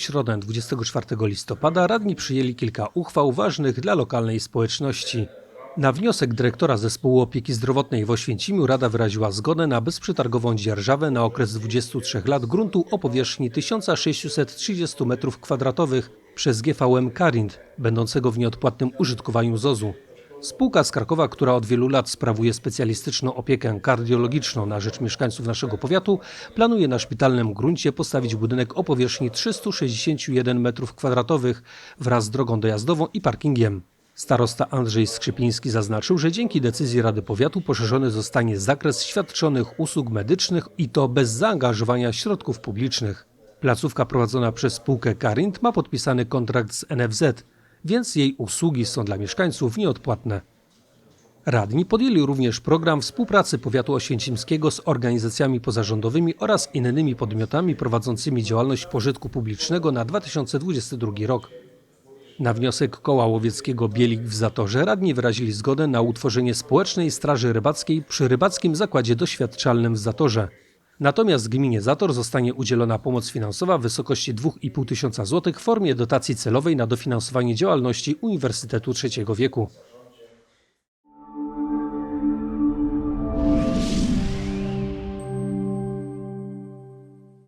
środę 24 listopada radni przyjęli kilka uchwał ważnych dla lokalnej społeczności. Na wniosek dyrektora Zespołu Opieki Zdrowotnej w Oświęcimiu Rada wyraziła zgodę na bezprzetargową dzierżawę na okres 23 lat gruntu o powierzchni 1630 m2 przez GVM Karint, będącego w nieodpłatnym użytkowaniu ZOZ-u. Spółka z Krakowa, która od wielu lat sprawuje specjalistyczną opiekę kardiologiczną na rzecz mieszkańców naszego powiatu, planuje na szpitalnym gruncie postawić budynek o powierzchni 361 m2 wraz z drogą dojazdową i parkingiem. Starosta Andrzej Skrzypiński zaznaczył, że dzięki decyzji Rady Powiatu poszerzony zostanie zakres świadczonych usług medycznych i to bez zaangażowania środków publicznych. Placówka prowadzona przez spółkę Karint ma podpisany kontrakt z NFZ, więc jej usługi są dla mieszkańców nieodpłatne. Radni podjęli również program współpracy powiatu oświęcimskiego z organizacjami pozarządowymi oraz innymi podmiotami prowadzącymi działalność pożytku publicznego na 2022 rok. Na wniosek koła łowieckiego Bielik w Zatorze radni wyrazili zgodę na utworzenie społecznej straży rybackiej przy rybackim zakładzie doświadczalnym w Zatorze. Natomiast gminie Zator zostanie udzielona pomoc finansowa w wysokości 2,5 tysiąca złotych w formie dotacji celowej na dofinansowanie działalności Uniwersytetu Trzeciego Wieku.